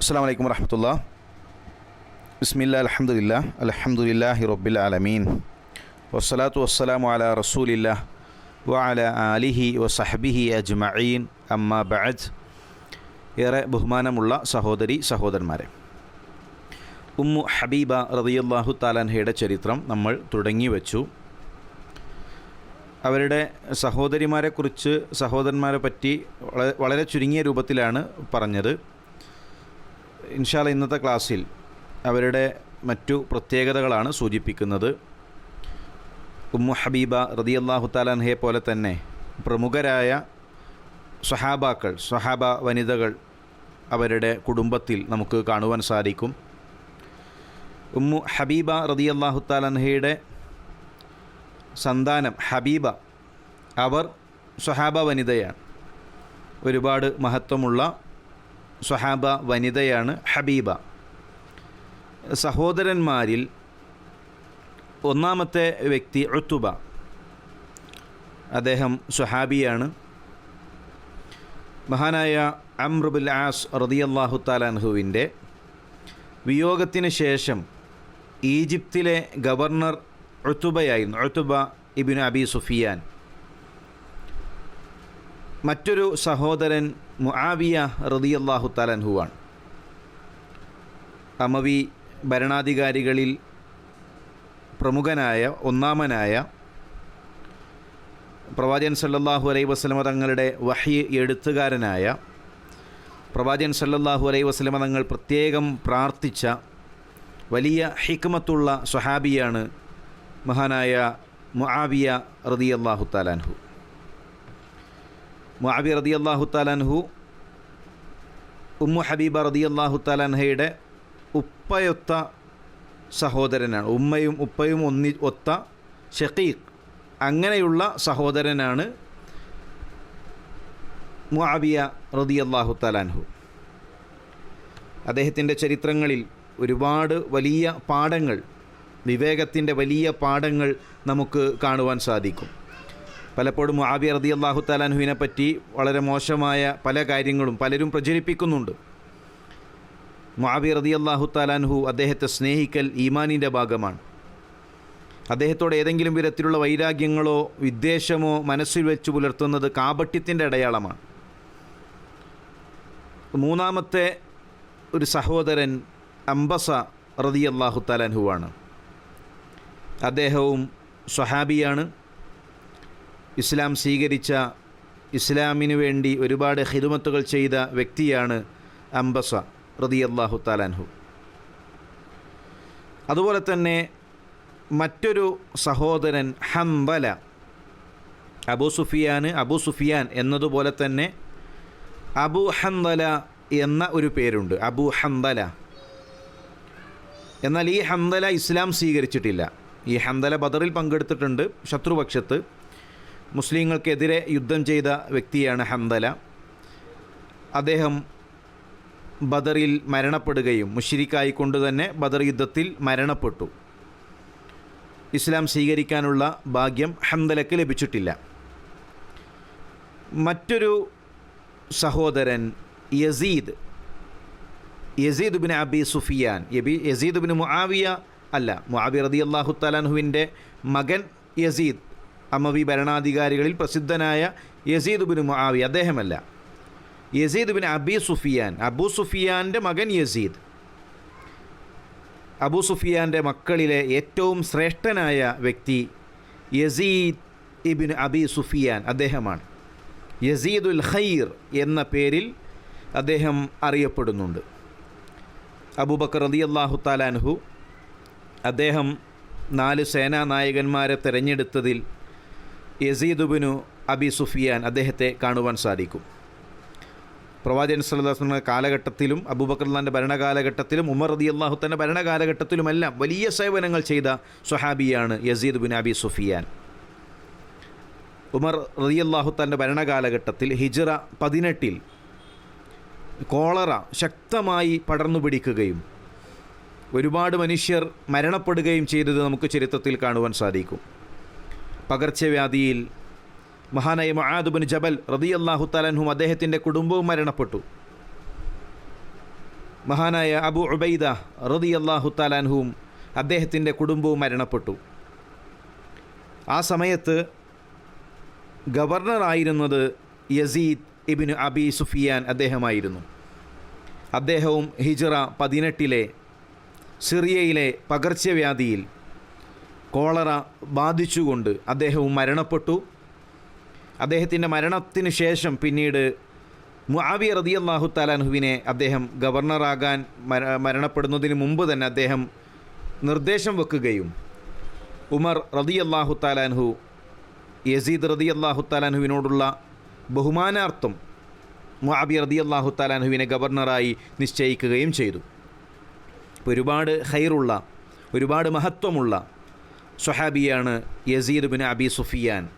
അസ്സാം വലൈക്കും വരഹമത്തുള്ള ബിസ്മില്ല അലഹമുല്ല അലഹമുല്ലാഹി റബ്ബിൽ ആലമീൻ. വസ്സലാത്തു വസ്സലാമു അല റസൂലില്ല വ അല ആലിഹി വസഹബിഹി അജ്മഈൻ. അമ്മ ബഅദ്. ഏറെ ബഹുമാനമുള്ള സഹോദരി സഹോദരന്മാരെ. ഉമ്മു ഹബീബ റതിയല്ലാഹു താലാൻഹയുടെ ചരിത്രം നമ്മൾ തുടങ്ങി വച്ചു. അവരുടെ സഹോദരിമാരെക്കുറിച്ച് സഹോദരന്മാരെ പറ്റി വളരെ ചുരുങ്ങിയ രൂപത്തിലാണ് പറഞ്ഞത്. ഇൻഷാല്ല ഇന്നത്തെ ക്ലാസ്സിൽ അവരുടെ മറ്റു പ്രത്യേകതകളാണ് സൂചിപ്പിക്കുന്നത്. ഉമ്മു ഹബീബ റതി അള്ളാഹു താലാൻഹയെ പോലെ തന്നെ പ്രമുഖരായ സഹാബാക്കൾ സഹാബ വനിതകൾ അവരുടെ കുടുംബത്തിൽ നമുക്ക് കാണുവാൻ സാധിക്കും. ഉമ്മു ഹബീബ റതി അള്ളാഹു താലാൻഹയുടെ സന്താനം ഹബീബ അവർ സഹാബ വനിതയാണ്. ഒരുപാട് മഹത്വമുള്ള സ്വഹാബ വനിതയാണ് ഹബീബ. സഹോദരന്മാരിൽ ഒന്നാമത്തെ വ്യക്തി ഉത്തുബ. അദ്ദേഹം സുഹാബിയാണ് മഹാനായ അമ്രുബുൽ ആസ് റതിയല്ലാഹു താലാൻഹുവിന്റെ വിയോഗത്തിന് ശേഷം ഈജിപ്തിലെ ഗവർണർ ഉത്തുബയായിരുന്നു ഉത്തുബ ഇബിൻ അബി സുഫിയാൻ. മറ്റൊരു സഹോദരൻ മുആവിയ റതിയല്ലാഹു തലൻഹുവാണ് അമവി ഭരണാധികാരികളിൽ പ്രമുഖനായ ഒന്നാമനായ പ്രവാചകൻ സല്ലല്ലാഹു അലൈഹി വസ്ലമ തങ്ങളുടെ വഹി എഴുത്തുകാരനായ പ്രവാചകൻ സല്ലല്ലാഹു അലൈഹി വസ്ലമ തങ്ങൾ പ്രത്യേകം പ്രാർത്ഥിച്ച വലിയ ഹിക്മത്തുള്ള സ്വഹാബിയാണ് മഹാനായ മുആവിയ റതിയല്ലാഹു താലാൻഹു മുആവിയ റതിയല്ലാഹു താലാൻഹു ഉമ്മു ഹബീബ റതിയല്ലാഹു താലാൻഹയുടെ ഉപ്പയൊത്ത സഹോദരനാണ്. ഉമ്മയും ഉപ്പയും ഒന്നി ഒത്ത ഷക്കീഖ് അങ്ങനെയുള്ള സഹോദരനാണ് മുആവിയ തആല താലാൻഹു അദ്ദേഹത്തിന്റെ ചരിത്രങ്ങളിൽ ഒരുപാട് വലിയ പാഠങ്ങൾ വിവേകത്തിന്റെ വലിയ പാഠങ്ങൾ നമുക്ക് കാണുവാൻ സാധിക്കും. പലപ്പോഴും മുആബി റതി അള്ളാഹു താലാൻഹുവിനെ പറ്റി വളരെ മോശമായ പല കാര്യങ്ങളും പലരും പ്രചരിപ്പിക്കുന്നുണ്ട്. മുആബി റതി അള്ളാഹു താലാൻഹു അദ്ദേഹത്തെ സ്നേഹിക്കൽ ഈമാനിന്റെ ഭാഗമാണ്. അദ്ദേഹത്തോട് ഏതെങ്കിലും വിധത്തിലുള്ള വൈരാഗ്യങ്ങളോ വിദ്വേഷമോ മനസ്സിൽ വെച്ച് പുലർത്തുന്നത് കാപട്യത്തിന്റെ അടയാളമാണ്. മൂന്നാമത്തെ ഒരു സഹോദരൻ അംബസ റതി അള്ളാഹു താലാൻഹുവാണ് അദ്ദേഹവും സ്വഹാബിയാണ്. ഇസ്ലാം സ്വീകരിച്ച ഇസ്ലാമിനു വേണ്ടി ഒരുപാട് ഹിദുമത്തുകൾ ചെയ്ത വ്യക്തിയാണ് അംബസ റതി അള്ളാഹു താലാൻഹു അതുപോലെ തന്നെ മറ്റൊരു സഹോദരൻ ഹംബല അബു സുഫിയാന് അബു സുഫിയാൻ എന്നതുപോലെ തന്നെ അബു ഹംബല എന്ന ഒരു പേരുണ്ട്. അബു ഹംബല. എന്നാൽ ഈ ഹംദല ഇസ്ലാം സ്വീകരിച്ചിട്ടില്ല. ഈ ഹംദല ബദറിൽ പങ്കെടുത്തിട്ടുണ്ട് ശത്രുപക്ഷത്ത്. മുസ്ലിങ്ങൾക്കെതിരെ യുദ്ധം ചെയ്ത വ്യക്തിയാണ് ഹംദല. അദ്ദേഹം ബദറിൽ മരണപ്പെടുകയും മുഷിരിക്കായിക്കൊണ്ട് തന്നെ ബദർ യുദ്ധത്തിൽ മരണപ്പെട്ടു. ഇസ്ലാം സ്വീകരിക്കാനുള്ള ഭാഗ്യം ഹംദലക്ക് ലഭിച്ചിട്ടില്ല. മറ്റൊരു സഹോദരൻ Yazid. Yazid bin Abi Sufyan. യബി Yazid bin Muawiya അല്ല. മുആബി റതി അള്ളാഹു തലാൻഹുവിന്റെ മകൻ യസീദ്. അമവി ഭരണാധികാരികളിൽ പ്രസിദ്ധനായ Yazid bin മുആവി അദ്ദേഹമല്ല. Yazid bin Abi Sufyan Abu സുഫിയാന്റെ മകൻ യസീദ്. അബു സുഫിയാന്റെ മക്കളിലെ ഏറ്റവും ശ്രേഷ്ഠനായ വ്യക്തി യസീദ് ഇബിൻ അബി സുഫിയാൻ അദ്ദേഹമാണ്. യസീദുൽ ഖൈർ എന്ന പേരിൽ അദ്ദേഹം അറിയപ്പെടുന്നുണ്ട്. അബൂബക്കർ റതി അള്ളാഹു താലാൻഹു അദ്ദേഹം നാല് സേനാനായകന്മാരെ തിരഞ്ഞെടുത്തതിൽ യസീദുബിനു അബി സുഫിയാൻ അദ്ദേഹത്തെ കാണുവാൻ സാധിക്കും. പ്രവാചകൻ സല്ലാസ്ലമ കാലഘട്ടത്തിലും അബൂബക്കർലാന്റെ ഭരണകാലഘട്ടത്തിലും ഉമർ റതി അള്ളാഹു തന്റെ ഭരണകാലഘട്ടത്തിലുമെല്ലാം വലിയ സേവനങ്ങൾ ചെയ്ത സുഹാബിയാണ് Yazid bin Abi Sufyan. Umar റതി അള്ളാഹു തന്റെ ഭരണകാലഘട്ടത്തിൽ ഹിജറ പതിനെട്ടിൽ കോളറ ശക്തമായി പടർന്നു പിടിക്കുകയും ഒരുപാട് മനുഷ്യർ മരണപ്പെടുകയും ചെയ്തത് നമുക്ക് ചരിത്രത്തിൽ കാണുവാൻ സാധിക്കും. പകർച്ചവ്യാധിയിൽ മഹാനായ മഹാദുബിൻ ജബൽ റതി അള്ളാഹു തലൻഹും അദ്ദേഹത്തിന്റെ കുടുംബവും മരണപ്പെട്ടു. മഹാനായ അബു ഉബൈദ റതി അള്ളാഹു തലാൻഹുവും അദ്ദേഹത്തിന്റെ കുടുംബവും മരണപ്പെട്ടു. ആ സമയത്ത് ഗവർണറായിരുന്നത് യസീദ് ഇബിന് അബി സുഫിയാൻ അദ്ദേഹമായിരുന്നു. അദ്ദേഹവും ഹിജറ പതിനെട്ടിലെ സിറിയയിലെ പകർച്ചവ്യാധിയിൽ കോളറ ബാധിച്ചുകൊണ്ട് അദ്ദേഹവും മരണപ്പെട്ടു. അദ്ദേഹത്തിന്റെ മരണത്തിന് ശേഷം പിന്നീട് മുആവി റതി അള്ളാഹു താലാൻഹുവിനെ അദ്ദേഹം ഗവർണറാകാൻ മര മരണപ്പെടുന്നതിന് മുമ്പ് തന്നെ അദ്ദേഹം നിർദ്ദേശം വെക്കുകയും ഉമർ റതി അള്ളാഹു താലാൻഹു യസീദ് റതി അള്ളാഹു താലാൻഹുവിനോടുള്ള ബഹുമാനാർത്ഥം മുആബി റതി അള്ളാഹു താലാൻഹുവിനെ ഗവർണറായി നിശ്ചയിക്കുകയും ചെയ്തു. ഒരുപാട് ഹൈറുള്ള ഒരുപാട് മഹത്വമുള്ള സ്വഹാബിയാണ് യസീദ് ബിൻ അബി സുഫിയാൻ.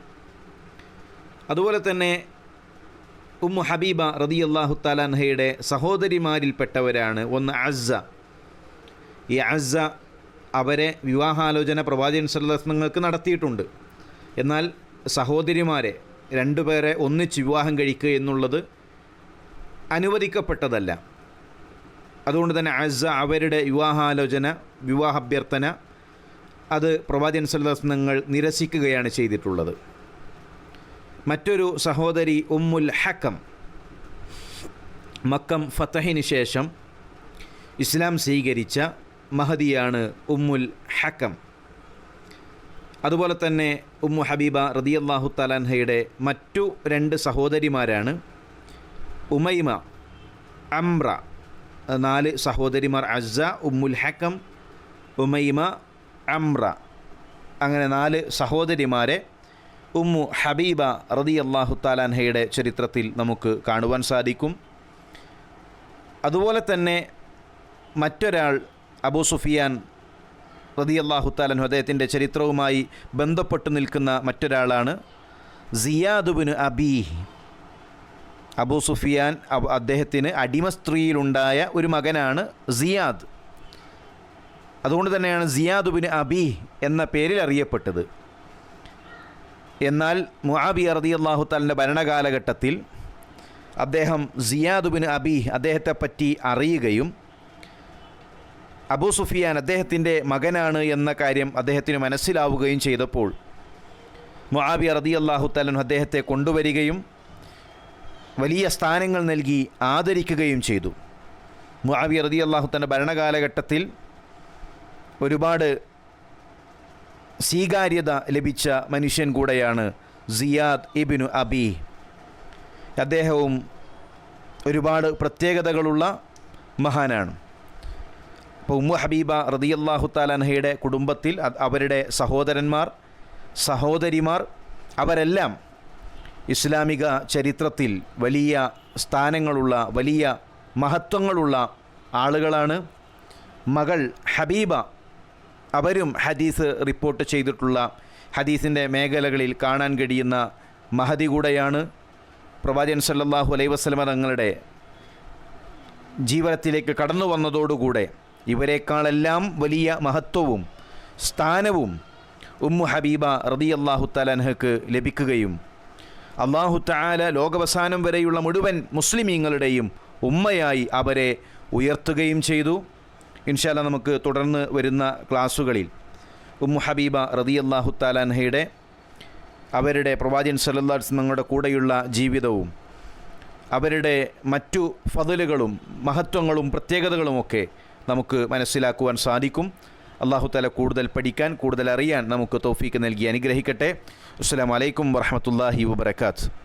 അതുപോലെ തന്നെ ഉമ്മു ഹബീബ റതി അള്ളാഹു താലാൻഹയുടെ സഹോദരിമാരിൽപ്പെട്ടവരാണ് ഒന്ന് അസ്സ. ഈ അസ്സ അവരെ വിവാഹാലോചന പ്രവാചകൻ സല്ലങ്ങൾക്ക് നടത്തിയിട്ടുണ്ട്. എന്നാൽ സഹോദരിമാരെ രണ്ടുപേരെ ഒന്നിച്ച് വിവാഹം കഴിക്കുക എന്നുള്ളത് അനുവദിക്കപ്പെട്ടതല്ല. അതുകൊണ്ട് തന്നെ അസ്സ അവരുടെ വിവാഹാലോചന വിവാഹാഭ്യർത്ഥന അത് പ്രവാചകൻ സല്ലാസ്നങ്ങൾ നിരസിക്കുകയാണ് ചെയ്തിട്ടുള്ളത്. മറ്റൊരു സഹോദരി ഉമ്മുൽ ഹക്കം മക്കം ഫത്തഹിന് ശേഷം ഇസ്ലാം സ്വീകരിച്ച മഹദിയാണ് ഉമ്മുൽ ഹക്കം. അതുപോലെ തന്നെ ഉമ്മു ഹബീബ റതിയല്ലാഹു തലാൻഹയുടെ മറ്റു രണ്ട് സഹോദരിമാരാണ് ഉമൈമ അംറ നാല് സഹോദരിമാർ അസ ഉമ്മുൽ ഹക്കം ഉമൈമ അംറ അങ്ങനെ നാല് സഹോദരിമാരെ ഉമ്മു ഹബീബ റതി അള്ളാഹു താലാൻഹയുടെ ചരിത്രത്തിൽ നമുക്ക് കാണുവാൻ സാധിക്കും. അതുപോലെ തന്നെ മറ്റൊരാൾ അബൂ സുഫിയാൻ റതി അള്ളാഹു താലാൻഹു അദ്ദേഹത്തിന്റെ ചരിത്രവുമായി ബന്ധപ്പെട്ട് നിൽക്കുന്ന മറ്റൊരാളാണ് സിയാദുബിന് അബീ. അബൂ സുഫിയാൻ അദ്ദേഹത്തിന് അടിമ സ്ത്രീയിലുണ്ടായ ഒരു മകനാണ് സിയാദ്. അതുകൊണ്ട് തന്നെയാണ് സിയാദുബിന് അബി എന്ന പേരിൽ അറിയപ്പെട്ടത്. എന്നാൽ മുഹാബി അറദി അള്ളാഹു താലിന്റെ ഭരണകാലഘട്ടത്തിൽ അദ്ദേഹം സിയാദുബിൻ അബി അദ്ദേഹത്തെ പറ്റി അറിയുകയും അബൂ സുഫിയാൻ അദ്ദേഹത്തിന്റെ മകനാണ് എന്ന കാര്യം അദ്ദേഹത്തിന് മനസ്സിലാവുകയും ചെയ്തപ്പോൾ മുആബി അറതി അള്ളാഹു അദ്ദേഹത്തെ കൊണ്ടുവരികയും വലിയ സ്ഥാനങ്ങൾ നൽകി ആദരിക്കുകയും ചെയ്തു. മുആബി റതി അള്ളാഹു തന്റെ ഭരണകാലഘട്ടത്തിൽ ഒരുപാട് സ്വീകാര്യത ലഭിച്ച മനുഷ്യൻ കൂടെയാണ് സിയാദ് ഇബിനു അബി. അദ്ദേഹവും ഒരുപാട് പ്രത്യേകതകളുള്ള മഹാനാണ്. അപ്പോൾ ഉമ്മു ഹബീബ റതിയല്ലാഹു താലാൻഹയുടെ കുടുംബത്തിൽ അവരുടെ സഹോദരന്മാർ സഹോദരിമാർ അവരെല്ലാം ഇസ്ലാമിക ചരിത്രത്തിൽ വലിയ സ്ഥാനങ്ങളുള്ള വലിയ മഹത്വങ്ങളുള്ള ആളുകളാണ്. മകൾ ഹബീബ അവരും ഹദീസ് റിപ്പോർട്ട് ചെയ്തിട്ടുള്ള ഹദീസിന്റെ മേഖലകളിൽ കാണാൻ കഴിയുന്ന മഹതി കൂടെയാണ്. പ്രവാചകൻ സല്ലാഹു അലൈ വസ്ലമ തങ്ങളുടെ ജീവനത്തിലേക്ക് കടന്നു വന്നതോടുകൂടെ ഇവരെക്കാളെല്ലാം വലിയ മഹത്വവും സ്ഥാനവും ഉമ്മു ഹബീബ റതി അള്ളാഹു തലൻഹക്ക് ലഭിക്കുകയും അള്ളാഹു താല ലോകവസാനം വരെയുള്ള മുഴുവൻ മുസ്ലിമീങ്ങളുടെയും ഉമ്മയായി അവരെ ഉയർത്തുകയും ചെയ്തു. ഇൻഷാല്ല നമുക്ക് തുടർന്ന് വരുന്ന ക്ലാസ്സുകളിൽ ഉമ്മു ഹബീബ റതി അള്ളാഹു താലാൻഹയുടെ അവരുടെ പ്രവാചകൻ സല്ലാസ്മങ്ങളുടെ കൂടെയുള്ള ജീവിതവും അവരുടെ മറ്റു ഫതലുകളും മഹത്വങ്ങളും പ്രത്യേകതകളുമൊക്കെ നമുക്ക് മനസ്സിലാക്കുവാൻ സാധിക്കും. അള്ളാഹു താല കൂടുതൽ പഠിക്കാൻ കൂടുതൽ അറിയാൻ നമുക്ക് തോഫീക്ക് നൽകി അനുഗ്രഹിക്കട്ടെ. അസ്സാം വലൈക്കും വറഹമത്തല്ലാഹി വബർക്കാത്ത്